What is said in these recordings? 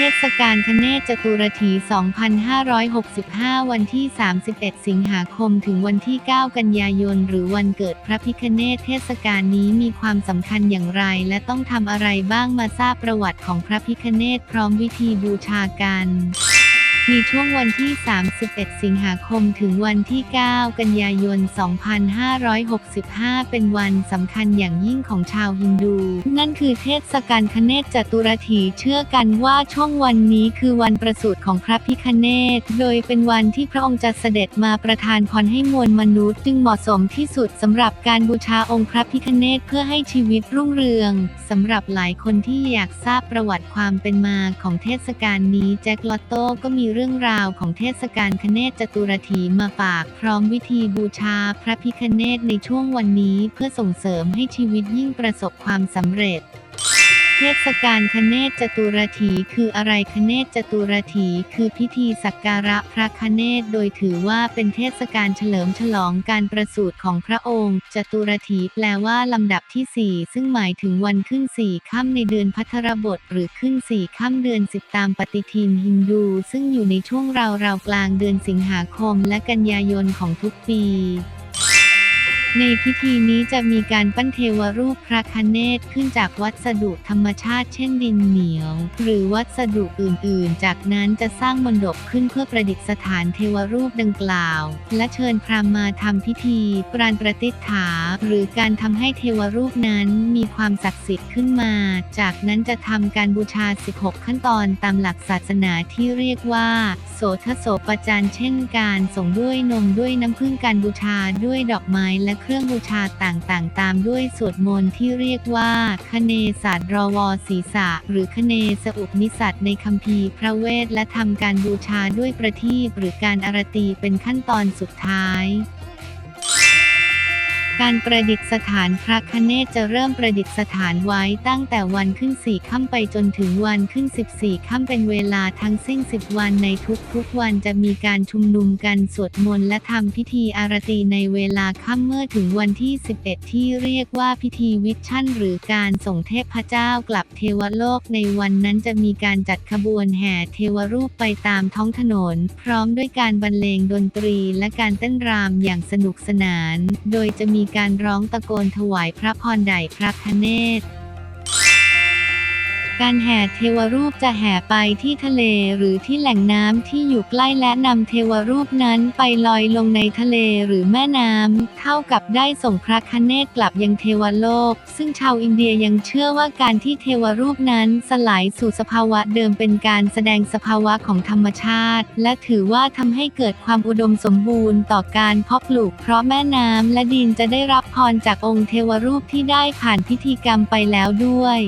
ทศกาลคเนศจตุรถี 2565 วันที่ 31 สิงหาคมถึงวันที่ 9 กันยายน หรือวันเกิดพระพิคเนศเทศกาลนี้มีความสำคัญอย่างไร และต้องทำอะไรบ้างมาทราบประวัติของพระพิคเนศพร้อมวิธีบูชากัน มีช่วงวันที่ 31 สิงหาคมถึงวันที่ 9 กันยายน 2565 เป็นวันสำคัญอย่างยิ่งของชาวฮินดู นั่นคือเทศกาลคเนศจตุรถีเชื่อกันว่าช่วงวันนี้คือวันประสูติของพระพิคเนศโดยเป็นวันที่พระองค์จะเสด็จมาประทานพรให้มวลมนุษย์จึงเหมาะสมที่สุดสำหรับการบูชาองค์พระพิคเนศเพื่อให้ชีวิตรุ่งเรืองสำหรับหลายคนที่อยากทราบประวัติความเป็นมาของเทศกาลนี้แจ็คลอตโต้ก็มีเรื่องราวของเทศกาลคเนศจตุรถีมาฝากพร้อมวิธีบูชาพระพิคเนศในช่วงวันนี้เพื่อส่งเสริมให้ชีวิตยิ่งประสบความสำเร็จ เทศกาลคเนศจตุรถีคืออะไรคเนศจตุรถีคือพิธีสักการะพระคเนศโดยถือว่าเป็นเทศกาลเฉลิมฉลองการประสูติของพระองค์ จตุรถีแปลว่าลำดับที่ 4 ซึ่งหมายถึงวันขึ้นสี่ค่ำในเดือนพัทรบทหรือขึ้นสี่ค่ำเดือนสิบตามปฏิทินฮินดู ซึ่งอยู่ในช่วงราวราวๆกลางเดือนสิงหาคมและกันยายนของทุกปี ในพิธีนี้จะมีการปั้นเทวรูปพระคเนศขึ้นจากวัสดุธรรมชาติเช่นดินเหนียว หรือวัสดุอื่นๆ จากนั้นจะสร้างมณฑปขึ้นเพื่อประดิษฐานเทวรูปดังกล่าว และเชิญพราหมณ์มาทำพิธีปราณประติษฐา หรือการทำให้เทวรูปนั้นมีความศักดิ์สิทธิ์ขึ้นมา จากนั้นจะทำการบูชา 16 ขั้นตอนตามหลักศาสนาที่เรียกว่า โสทโสปจารเช่น การส่งด้วยนมด้วยน้ำผึ้งการบูชาด้วยดอกไม้และเครื่องบูชาต่างๆ ตามด้วยสวดมนต์ที่เรียกว่าคเนศาสตรวศีสะ หรือคเนสอุปนิสัตในคัมภีร์พระเวทและทำการบูชาด้วยประทีปหรือการอารตีเป็นขั้นตอนสุดท้าย การประดิษฐานพระคเนศจะเริ่มประดิษฐานไว้ตั้งแต่วันขึ้นสี่ค่ำไปจนถึงวันขึ้น 14ค่ำเป็นเวลาทั้งสิ้น 10 วันในทุกๆวันจะมีการชุมนุมกันสวดมนต์และทำพิธีอารตีในเวลาค่ำเมื่อถึงวันที่ 11 ที่เรียกว่าพิธีวิชั่น หรือการส่งเทพเจ้ากลับเทวโลกในวันนั้นจะมีการจัดขบวนแห่เทวรูปไปตามท้องถนน พร้อมด้วยการบรรเลงดนตรีและการเต้นรำอย่างสนุกสนาน โดยจะมีการร้องตะโกนถวายพระพรใดพระคเนศ การแห่เทวรูปจะแห่ไปที่ทะเลหรือที่แหล่งน้ำที่อยู่ใกล้และนำเทวรูปนั้นไปลอยลงในทะเลหรือแม่น้ำเท่ากับได้ส่งพระคเนศกลับยังเทวโลก ซึ่งชาวอินเดียยังเชื่อว่าการที่เทวรูปนั้นสลายสู่สภาวะเดิมเป็นการแสดงสภาวะของธรรมชาติ และถือว่าทำให้เกิดความอุดมสมบูรณ์ต่อการเพาะปลูก เพราะแม่น้ำและดินจะได้รับพรจากองค์เทวรูปที่ได้ผ่านพิธีกรรมไปแล้วด้วย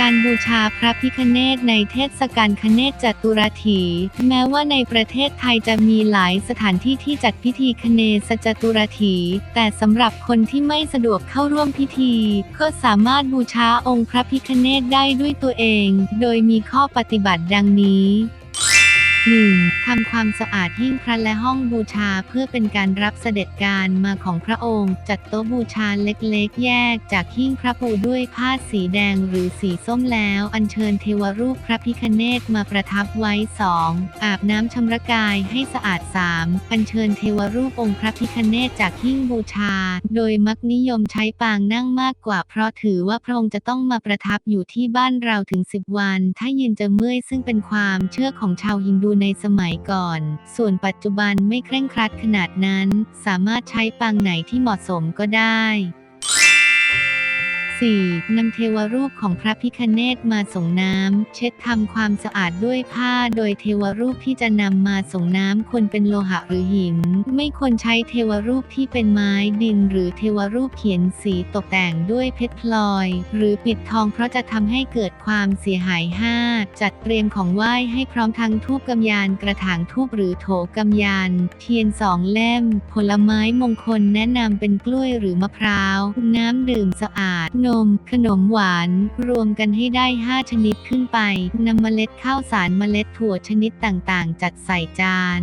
การบูชาพระพิคเนศในเทศกาลคเนศจตุรถี แม้ว่าในประเทศไทยจะมีหลายสถานที่ที่จัดพิธีคเนศจตุรถี แต่สำหรับคนที่ไม่สะดวกเข้าร่วมพิธี ก็สามารถบูชาองค์พระพิคเนศได้ด้วยตัวเอง โดยมีข้อปฏิบัติดังนี้ 1. ทำความสะอาดหิ้งพระและห้องบูชาเพื่อเป็นการรับเสด็จการมาของพระองค์ จัดโต๊ะบูชาเล็กๆ แยกจากหิ้งพระปูด้วยผ้าสีแดงหรือสีส้มแล้ว อัญเชิญเทวรูปพระพิคเนศมาประทับไว้ 2. อาบน้ำชำระกายให้สะอาด 3. อัญเชิญเทวรูปองค์พระพิคเนศจากหิ้งบูชา โดยมักนิยมใช้ปางนั่งมากกว่าเพราะถือว่าพระองค์จะต้องมาประทับอยู่ที่บ้านเราถึง 10 วัน ถ้ายืนจะเมื่อยซึ่งเป็นความเชื่อของชาวฮินดูในสมัยก่อน ส่วนปัจจุบันไม่เคร่งครัดขนาดนั้น สามารถใช้ปางไหนที่เหมาะสมก็ได้ 4. นำเทวรูปของพระพิคเนศมาส่งน้ำ เช็ดทำความสะอาดด้วยผ้า โดยเทวรูปที่จะนำมาส่งน้ำควรเป็นโลหะหรือหิน ไม่ควรใช้เทวรูปที่เป็นไม้ดิน หรือเทวรูปเขียนสีตกแต่งด้วยเพชรพลอย หรือปิดทองเพราะจะทำให้เกิดความเสียหาย 5. จัดเตรียมของไหว้ให้พร้อมทั้งทูบกำยานกระถางทูบหรือโถกำยานเทียนสองเล่ม ผลไม้มงคลแนะนำเป็นกล้วยหรือมะพร้าว น้ำดื่มสะอาดนม ขนมหวาน รวมกันให้ได้ 5 ชนิดขึ้นไป นำเมล็ดข้าวสารเมล็ดถั่วชนิดต่างๆ จัดใส่จาน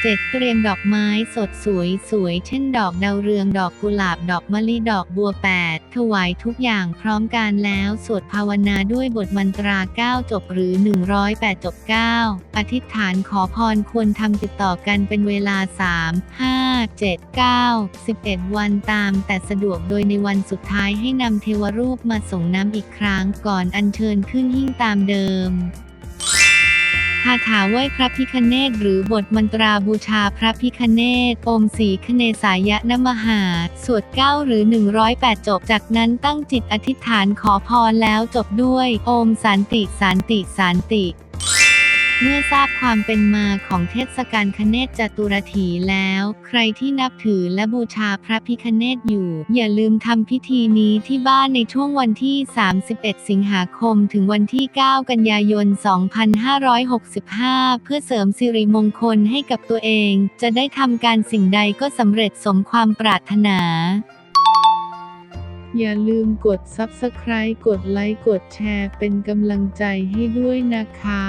เสร็จเตรียมดอกไม้สดสวยสวยๆเช่นดอกดาวเรืองดอกกุหลาบดอกมะลิดอกบัวแปดถวายทุกอย่างพร้อมกันแล้วสวดภาวนาด้วยบทมันตรา 9 จบหรือ 108 จบ 9 อธิษฐานขอพรควรทำติดต่อกันเป็นเวลา 3 5 7 9 11 วันตาม แต่สะดวกโดยในวันสุดท้ายให้นำเทวรูปมาส่งน้ำอีกครั้งก่อนอัญเชิญขึ้นหิ้งตามเดิมคาถาไหว้พระพิคเนตหรือบทมนตราบูชาพระพิคเนตอมสีคเนสายะนมหา สวด 9 หรือ 108 จบ จากนั้นตั้งจิตอธิษฐานขอพรแล้วจบด้วย โอมสันติสันติสันติ เมื่อทราบความเป็นมาของเทศกาลคเนศจตุรถีแล้ว ใครที่นับถือและบูชาพระพิคเนตอยู่ อย่าลืมทำพิธีนี้ที่บ้านในช่วงวันที่ 31 สิงหาคม ถึงวันที่ 9 กันยายน 2565 เพื่อเสริมสิริมงคลให้กับตัวเอง จะได้ทำการสิ่งใดก็สำเร็จสมความปรารถนาอย่าลืมกด Subscribe กดไลค์ กดแชร์ เป็นกำลังใจให้ด้วยนะคะ